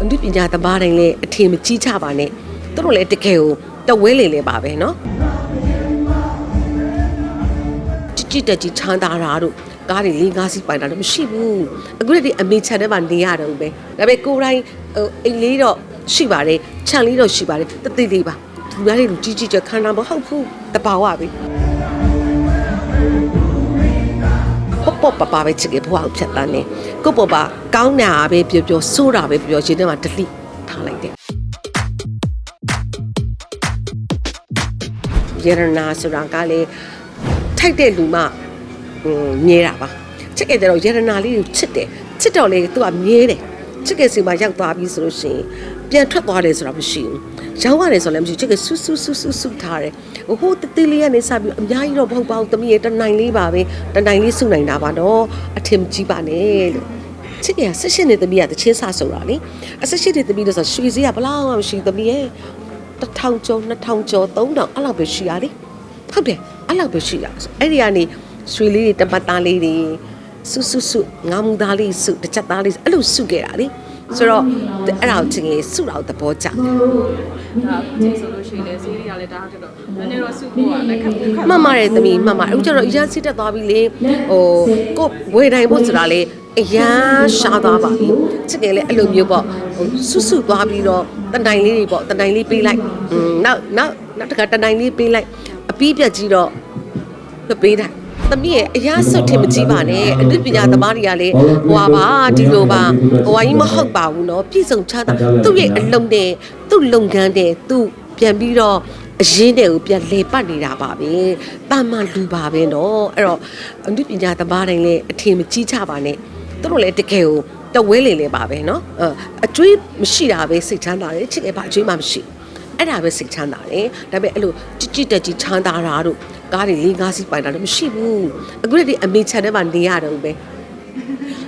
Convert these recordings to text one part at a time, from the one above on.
အနုပညာသမားတိုင်းလည်းအထင်မကြီးချပါနဲ့သူတို့လည်းတကယ်ကိုတဝဲလေလေပါပဲเนาะကြည်ကြည်တက်ကြီးချမ်းသာတာတို့ကားတွေလေးငါးစီးပိုင်တာတော့မရှိဘူးအခုတည်းအမေချန်ထဲမှာနေရတော့ပဲဒါပေမဲ့ကိုယ်တိုင်းဟိုအိမ်လေးတော့ရှိပါတယ်ခြံလေးတော့ရှိပါတယ်တသိလေးပါသူများတွေလူကြီးကြီးကျယ်ခန္ဓာမဟုတ်ဘူးတဘာဝပဲ ပေါ့ပေါ့ပပပဲချစ်ကေဘွားကိုဖြတ်တန်းနေကိုပေါ့ပါကောင်းတာပဲပြောပြောဆိုးတာပဲပြောရှင်ထဲမှာဒလိထားလိုက်တယ်ရတနာဆိုတာကလေထိုက်တဲ့လူမှဟိုမြဲတာပါချစ်ကေတဲ့တော့ရတနာလေးကိုချစ်တယ်ချစ်တော့လေသူကမြဲတယ် ချစ်ကေစီမှာရောက်သွားပြီဆိုလို့ရှိရင်ပြန်ထွက်သွားတယ်ဆိုတာမရှိဘူးရောင်းရတယ်ဆိုလည်းမရှိဘူးချစ်ကေဆူဆူဆူဆူဆူထားတယ်ဟိုဟိုတတိလေးကနေစပြီးအများကြီးတော့မဟုတ်ပါဘူးတမီးရဲ့တနိုင်လေးပါပဲတနိုင်လေးစုနိုင်တာပါတော့အထင်မကြီးပါနဲ့လို့ချစ်ကေကဆက်ရှင်နေတမီးကတချင်းဆဆိုတာလေအဆက်ရှင်နေတမီးလို့ဆိုရွှေစည်းကဘလောက်မှမရှိဘူးတမီးရဲ့တစ်ထောင်ကျော်နှစ်ထောင်ကျော်သုံးထောင်အဲ့လောက်ပဲရှိရလေဟုတ်တယ်အဲ့လောက်ပဲရှိရဆိုအဲ့ဒီကနေရွှေလေးတွေတပတ်သားလေးတွေ စုစုစုငါမူသားလေးစုတစ်ချက်သားလေးစုအဲ့လိုစုခဲ့တာလေဆိုတော့အဲ့ဒါကိုချင်းကြီးစုတာကိုသဘောကျတယ်ဒါကြည့်ဆိုလို့ရှိရင်လည်းဆေးတွေကလည်းဒါတက်တော့နည်းနည်းတော့စုဖို့ကလည်းခက်ခက်မှတ်ပါတယ်သမီးမှတ်ပါအခုကျတော့အရန်စစ်တက်သွားပြီလေဟိုကိုဝေတိုင်းဖို့ဆိုတာလေအရန်ရှားသွားပါပြီချစ်တယ်လေအဲ့လိုမျိုးပေါ့ဟိုဆွဆွသွားပြီးတော့တန်တိုင်လေးတွေပေါ့တန်တိုင်လေးပေးလိုက်อืมနောက်နောက်နောက်တစ်ခါတန်တိုင်လေးပေးလိုက်အပီးပြက်ကြီးတော့မပေးတာ သမီးရဲ့အရာစွတ်ထင်မကြည့်ပါနဲ့အနုပညာသမားတွေကလည်းဟိုပါပါဒီလိုပါဟိုဝိုင်းမဟုတ်ပါဘူးเนาะပြည့်စုံချတာသူ့ရဲ့အလုံးနဲ့သူ့လုပ်ငန်းတဲ့သူ့ပြန်ပြီးတော့အရင်တဲ့ကိုပြန်လေပတ်နေတာပါပဲတာမန်လူပါပဲเนาะအဲ့တော့အနုပညာသမားတိုင်းလည်းအထင်မကြီးချပါနဲ့သူတို့လည်းတကယ်ကိုတဝဲလေလေပါပဲเนาะအကျွေးမရှိတာပဲစိတ်ချမ်းသာတယ်ချစ်တယ်ပါအကျွေးမှမရှိဘူး အဲ့ဒါပဲစိတ်ချမ်းသာတယ်ဒါပေမဲ့အဲ့လိုကြည်ကြည်တက်ကြီးချမ်းသာတာတို့ ကားတွေလေးငါးစီးပိုင်တာတော့မရှိဘူးအခုတည်းအမေချန်ထဲမှာနေရတော့ပဲ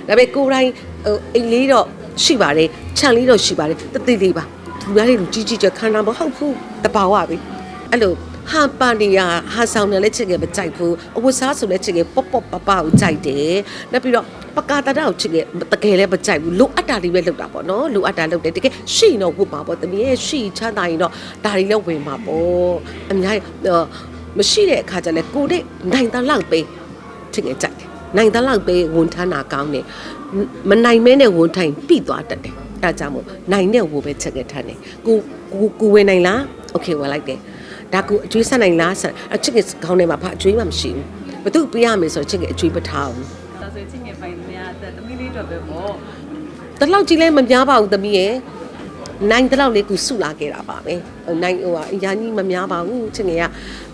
ဒါပေမဲ့ကိုယ်တိုင်းဟိုအိမ်လေးတော့ရှိပါတယ်ခြံလေးတော့ရှိပါတယ်တသိလေးပါသူများတွေလူကြီးကြီးကျယ်ခန္ဓာမဟုတ်ဘူးတဘာဝပဲအဲ့လိုဟာပန်နေရဟာဆောင်တယ်လည်းချစ်ကြမကြိုက်ဘူးအဝတ်စားဆိုလည်းချစ်ကြပေါ့ပေါ့ပပကိုကြိုက်တယ်နောက်ပြီးတော့ပကာတတာကိုချစ်ကြတကယ်လည်းမကြိုက်ဘူးလိုအပ်တာလေးပဲလုပ်တာပေါ့နော်လိုအပ်တာလုပ်တယ်တကယ်ရှိရင်တော့ဝတ်ပါပေါ့တမီးရဲ့ရှိချမ်းသာရင်တော့ဒါတွေလည်းဝင်မှာပေါ့အများကြီးဟို မရှိတဲ့အခါကျလည်းကိုတဲ့နိုင်တလောက်ပေးချစ်ကြကြိုက်တယ်နိုင်တလောက်ပေးဝန်ထမ်းတာကောင်းတယ်မနိုင်မဲနဲ့ဝန်ထိုင်ပြီးသွားတတ်တယ်အဲဒါကြောင့်မို့နိုင်တဲ့ဝပဲချက်ကြထားတယ်ကိုကိုကိုဝင်နိုင်လားโอเคဝင်လိုက်တယ် ဒါကူအကျွေးဆက်နိုင်လားဆက်အချစ်ကခေါင်းထဲမှာဘာအကျွေးမှမရှိဘူးဘသူပေးရမယ်ဆိုတော့ချစ်ကအကျွေးမထားဘူး ဒါဆိုချင်းငယ်ပိုင်များတဲ့သမီးလေးတော့ပဲပေါ့ တလောက်ကြီးလဲမများပါဘူးသမီးရဲ့ နိုင်တလောက်လေးကူစုလာခဲ့တာပါပဲဟိုနိုင်ဟိုအရာကြီးမများပါဘူးချစ်ငယ်က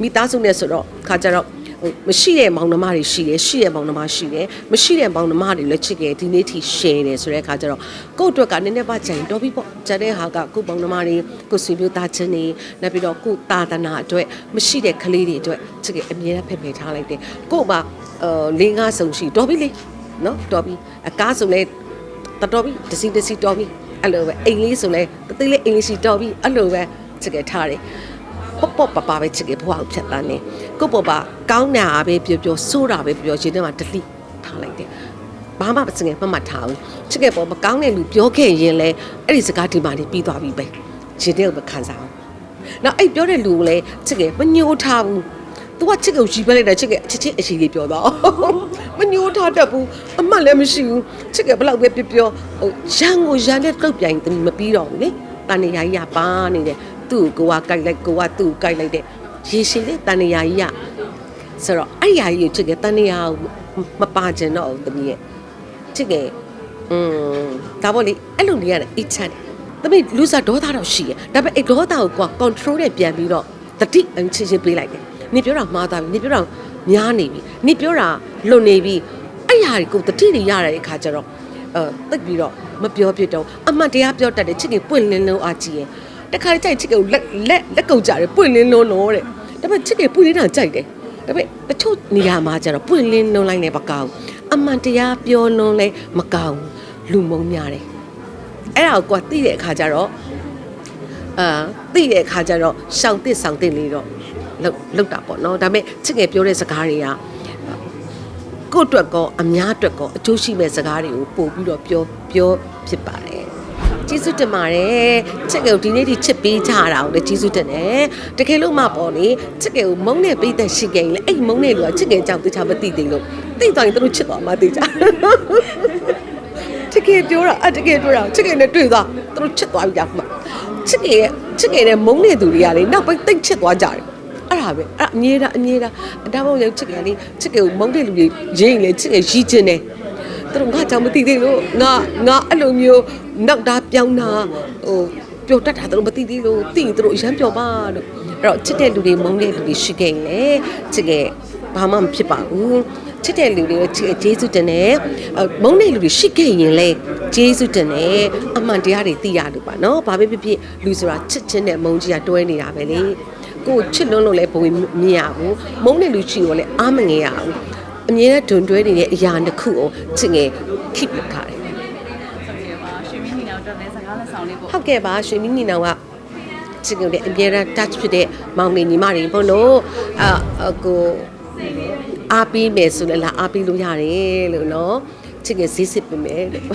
မိသားစုနဲ့ဆိုတော့ခါကြတော့ဟိုမရှိတဲ့မောင်နှမတွေရှိတယ်ရှိတဲ့မောင်နှမရှိတယ်မရှိတဲ့မောင်နှမတွေလည်းချစ်ကြဒီနေ့ထိ share တယ်ဆိုတဲ့အခါကျတော့ကိုယ့်အတွက်ကနည်းနည်းပါကြိုင်တော့ပြီပေါ့ကျန်တဲ့ဟာကကိုယ့်မောင်နှမတွေကိုယ်ဆွေမျိုးသားချင်းတွေနောက်ပြီးတော့ကိုယ့်တာသနာအတွက်မရှိတဲ့ကလေးတွေအတွက်ချစ်ကြအမြဲတမ်းဖက်ဖယ်ထားလိုက်တယ်ကို့မှာအာလေးငါဆုံရှိတော့ပြီလေနော်တော်ပြီအကားဆိုလဲတော်တော်ပြီတစီတစီတော်ပြီ အဲ့လိုပဲအိမ်လေးဆိုလဲတသိလေးအိမ်လေးစီတော်ပြီအဲ့လိုပဲချစ်ကြထားတယ်ပေါ့ပေါ့ပပပဲချစ်ကြဘွားကိုဖြတ်တန်းနေကိုပေါ့ပါကောင်းတာပဲပြောပြောဆိုးတာပဲပြောရှင်ထဲမှာဒလိထားလိုက်တယ်ဘာမှမစငယ်မှတ်မှတ်ထားဘူးချစ်ကြပေါ်မကောင်းတဲ့လူပြောခဲ့ရင်လဲအဲ့ဒီစကားဒီမှာနေပြီးသွားပြီပဲရှင်တဲ့ကိုမခံစားဘူးနောက်အဲ့ပြောတဲ့လူကိုလည်းချစ်ကြမညှိုးထားဘူး तू ကချစ်ကိုရီးပက်လိုက်တာချစ်ကအချစ်ချင်းအရှိလေးပြောတော့မညှိုးထားတတ်ဘူးအ မှတ်လည်းမရှိဘူးချစ်ကဘလောက်ပဲပြောပြောဟိုရန်ကိုရန်နဲ့တုတ်ပြိုင်သမီးမပြီးတော့ဘူးလေတန်နေရာကြီးကပါနေတယ်သူ့ကိုကကြိုက်လိုက်ကိုကသူ့ကိုကြိုက်လိုက်တဲ့ရေရှည်လေးတန်နေရာကြီးကဆိုတော့အဲ့ဒီဟာကြီးကိုချစ်ကတန်နေရာကိုမပါချင်တော့ဘူးသမီးရဲ့ချစ်ကอืมဒါပေါ့လေအဲ့လိုနေရတယ်အချမ်းတယ်သမီးလူစားဒေါသတော့ရှိရဒါပေမဲ့အဲ့ဒေါသကိုကွာ control နဲ့ပြန်ပြီးတော့တတိအချင်းချင်းပေးလိုက်တယ်နေပြောတာမှားသွားပြီနေပြောတာများနေပြီနေပြောတာလွန်နေပြီ အဲ့ဟာကိုတတိတွေရတဲ့အခါကျတော့အဲတိတ်ပြီးတော့မပြောပြတော့အမှန်တရားပြောတတ်တယ်ချစ်ကပွင့်လင်းလုံးအားကြီးရဲ့တခါကြိုက်ချစ်ကိုလက်လက်လက်ကုပ်ကြတယ်ပွင့်လင်းလုံးတော့တဲ့ဒါပေမဲ့ချစ်ကပွင့်လင်းတာကြိုက်တယ်ဒါပေမဲ့တချို့နေရာမှာကျတော့ပွင့်လင်းလုံးလိုက်နေမကောင်းအမှန်တရားပြောလုံးလဲမကောင်းလူမုံများတယ်အဲ့ဒါကိုကသိတဲ့အခါကျတော့အာသိတဲ့အခါကျတော့ရှောင်တစ်ဆောင်တစ်လေးတော့လောက်လောက်တာပေါ့နော်ဒါပေမဲ့ချစ်ငယ်ပြောတဲ့စကားတွေက ကိုယ့်အတွက်ကောအများအတွက်ကောအကျိုးရှိမဲ့စကားတွေကိုပို့ပြီးတော့ပြောပြောဖြစ်ပါတယ်ကျေးဇူးတင်ပါတယ်ချစ်ကယ်ကိုဒီနေ့ထိချစ်ပေးကြတာကိုလည်းကျေးဇူးတင်တယ်တကယ်လို့မှပေါ့လေချစ်ကယ်ကိုမုန်းတဲ့ပိသက်ရှိခဲ့ရင်လေအဲ့မုန်းတဲ့လူကချစ်ကယ်ကြောင့်တခြားမသိသေးလို့သိသွားရင်သူတို့ချစ်သွားမှသိကြတကယ်ပြောတာအတကယ်ပြောတာချစ်ကယ်နဲ့တွေ့သွားသူတို့ချစ်သွားပြီကြာမှချစ်ကယ်ရဲ့ချစ်ကယ်နဲ့မုန်းတဲ့သူတွေကလေနောက်ပိုင်းသိတ်ချစ်သွားကြတယ် အဲ့ဒါပဲအဲ့ဒါအမြဲတမ်းအမြဲတမ်းအတောင်ရောက်ချစ်ကယ်လေးချစ်ကယ်ကိုမုန်းတဲ့လူတွေရင်းရင်လေချစ်ကယ်ရီးချင်းတယ်သူတို့ငါကြောင့်မသိသေးလို့ငါငါအဲ့လိုမျိုးနောက်တာပြောင်းတာဟိုပျော်တတ်တာသူတို့မသိသေးလို့သိရင်သူတို့အရန်ပျော်ပါလို့အဲ့တော့ချစ်တဲ့လူတွေမုန်းတဲ့လူတွေရှိခဲ့ရင်လေချစ်ခဲ့ဘာမှမဖြစ်ပါဘူးချစ်တဲ့လူတွေချစ်ကျေးဇူးတင်တယ်အဲ့မုန်းတဲ့လူတွေရှိခဲ့ရင်လေကျေးဇူးတင်တယ်အမှန်တရားတွေသိရလို့ပါနော်ဘာပဲဖြစ်ဖြစ်လူဆိုတာချစ်ချင်းနဲ့မုန်းကြီးကတွဲနေတာပဲလေ ကိုယ်ချစ်လွန်းလို့လည်းဘဝမြင်ရဘူးမုန်းတဲ့လူရှိရောလည်းအားမငယ်ရဘူးအမြဲတမ်းဒွန်တွဲနေတဲ့အရာတစ်ခုကိုချစ်ငယ် keep လုပ်ထားတယ်ဟုတ်ကဲ့ပါရွှေမင်းညီနောင်တော့လည်းစကားလက်ဆောင်လေးပေါ့ဟုတ်ကဲ့ပါရွှေမင်းညီနောင်ကချစ်ငယ်တဲ့အမြဲတမ်း touch ဖြစ်တဲ့မောင်လေးညီမတွေပေါ့လို့အာအကိုအားပေးမယ်ဆိုလည်းလာအားပေးလို့ရတယ်လို့နော်ချစ်ငယ်ဈေးစစ်ပေးမယ်လို့